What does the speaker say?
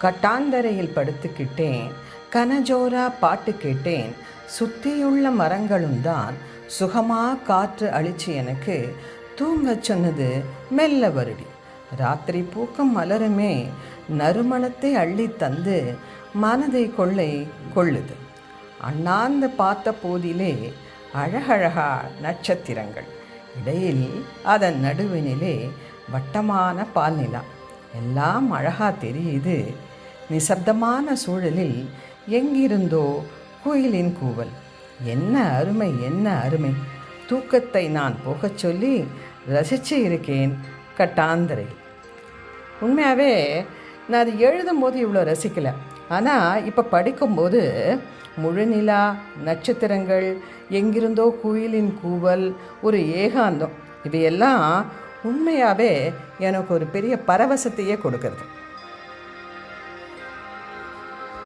கட்டாந்தரையில் படுத்துக்கிட்டேன். கனஜோரா பாட்டு கேட்டேன். சுத்தியுள்ள மரங்களும் தான் சுகமாக காற்று அழிச்சு எனக்கு தூங்கச் சொன்னது மெல்ல வருடி. ராத்திரி பூக்கம் மலருமே நறுமணத்தை அள்ளி தந்து மனதை கொள்ளை கொள்ளுது. அண்ணாந்து பார்த்த போதிலே அழகழகா நட்சத்திரங்கள். இடையில் அதன் நடுவினிலே வட்டமான பால்நிலா. எல்லாம் அழகா தெரியுது. நிசப்தமான சூழலில் எங்கிருந்தோ குயிலின் கூவல். என்ன அருமை என்ன அருமை. தூக்கத்தை நான் போகச் சொல்லி ரசித்து இருக்கேன் கட்டாந்தரை. உண்மையாகவே நான் அது எழுதும்போது இவ்வளோ ரசிக்கலை. ஆனால் இப்போ படிக்கும்போது முழுநிலா நட்சத்திரங்கள் எங்கிருந்தோ குயிலின் கூவல் ஒரு ஏகாந்தம் இவையெல்லாம் உண்மையாகவே எனக்கு ஒரு பெரிய பரவசத்தையே கொடுக்கறது.